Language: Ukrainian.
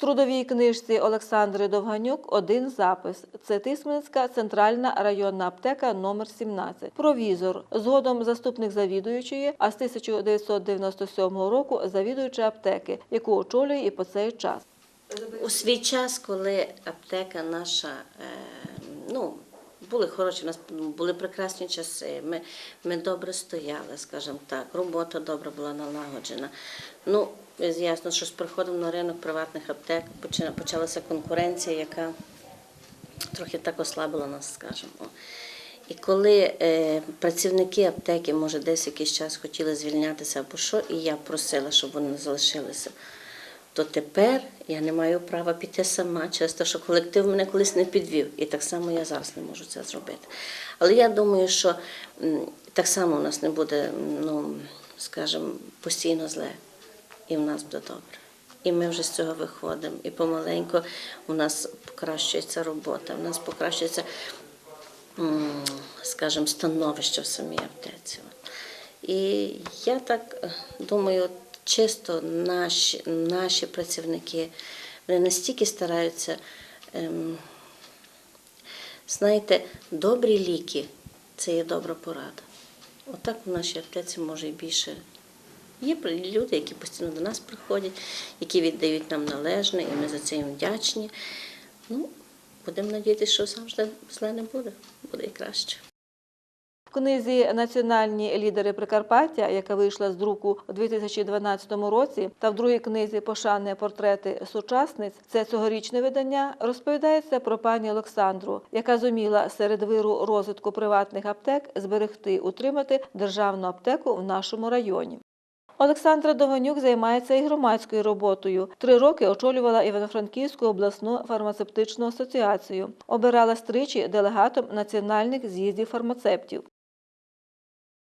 Трудовій книжці Олександри Довганюк один запис. Це Тисменська центральна районна аптека номер 17. Провізор. Згодом заступник завідуючої, а з 1997 року завідуюча аптеки, яку очолює і по цей час. У свій час, коли аптека наша, е, ну, були хороші, у нас були прекрасні часи, ми, ми добре стояли, скажімо так, робота добре була налагоджена. Ну, ясно, що з приходом на ринок приватних аптек почалася конкуренція, яка трохи так ослабила нас, скажімо. І коли е, працівники аптеки, може, десь якийсь час хотіли звільнятися або що, і я просила, щоб вони залишилися, то тепер я не маю права піти сама через те, що колектив мене колись не підвів. І так само я зараз не можу це зробити. Але я думаю, що так само у нас не буде, ну, скажімо, постійно зле, і в нас буде добре. І ми вже з цього виходимо. І помаленьку у нас покращується робота, у нас покращується, скажімо, становище в самій аптеці. І я так е, думаю, чисто наші, наші працівники вони настільки стараються, ем, знаєте, добрі ліки це є добра порада. Отак в нашій аптеці може і більше. Є люди, які постійно до нас приходять, які віддають нам належне, і ми за це їм вдячні. Ну, будемо надіятися, що завжди зле не буде, буде і краще. В книзі Національні лідери Прикарпаття, яка вийшла з друку у 2012 році, та в другій книзі Пошани портрети сучасниць, це цьогорічне видання, розповідається про пані Олександру, яка зуміла серед виру розвитку приватних аптек зберегти, утримати державну аптеку в нашому районі. Олександра Довганюк займається і громадською роботою. Три роки очолювала Івано-Франківську обласну фармацевтичну асоціацію. Обиралась тричі делегатом національних з'їздів фармацевтів.